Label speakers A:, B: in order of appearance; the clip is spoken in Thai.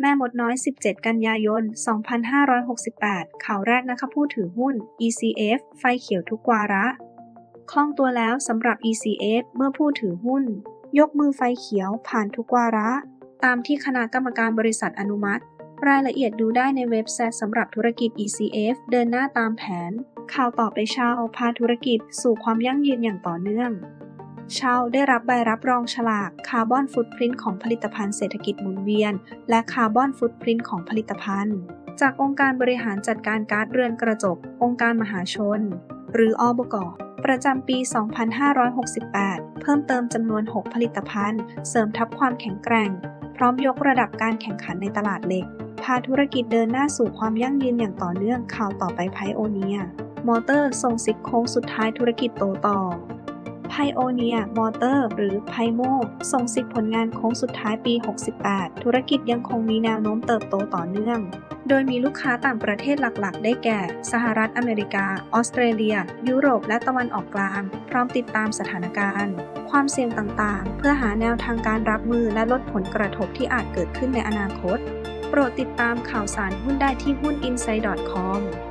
A: แม่มดน้อย 17 กันยายน 2568 ข่าวแรกนะคะผู้ถือหุ้น ECF ไฟเขียวทุกวาระ คล่องตัวแล้วสำหรับ ECF เมื่อผู้ถือหุ้น ยกมือไฟเขียวผ่านทุกวาระ ตามที่คณะกรรมการบริษัทอนุมัติ รายละเอียดดูได้ในเว็บไซต์สำหรับธุรกิจ ECF เดินหน้าตามแผน ข่าวต่อไปชาวพาธุรกิจสู่ความยั่งยืนอย่างต่อเนื่อง ชาวได้รับใบรับรองฉลากคาร์บอนฟุตพริ้นของผลิตภัณฑ์เศรษฐกิจหมุนเวียน และคาร์บอนฟุตพริ้นของผลิตภัณฑ์ จากองค์การบริหารจัดการก๊าซเรือนกระจก องค์การมหาชน หรืออบกประจำปี 2568 เพิ่มเติมจำนวน 6 ผลิตภัณฑ์ เสริมทับความแข็งแกร่ง พร้อมยกระดับการแข่งขันในตลาดเหล็ก พาธุรกิจเดินหน้าสู่ความยั่งยืนอย่างต่อเนื่องข่าวต่อไปไพโอเนีย มอเตอร์ส่งสิกโค้งสุดท้ายธุรกิจโตต่อ ไพโอเนียมอเตอร์หรือไพโมส่งสิทธิ์ผลงานโค้งสุดท้ายปี 68 ธุรกิจยังคงมีแนวโน้มเติบโตต่อเนื่อง โดยมีลูกค้าต่างประเทศหลักๆ ได้แก่ สหรัฐอเมริกา ออสเตรเลีย ยุโรป และตะวันออกกลาง พร้อมติดตามสถานการณ์ ความเสี่ยงต่างๆ เพื่อหาแนวทางการรับมือและลดผลกระทบที่อาจเกิดขึ้นในอนาคต โปรดติดตามข่าวสารหุ้นได้ที่หุ้น insight.com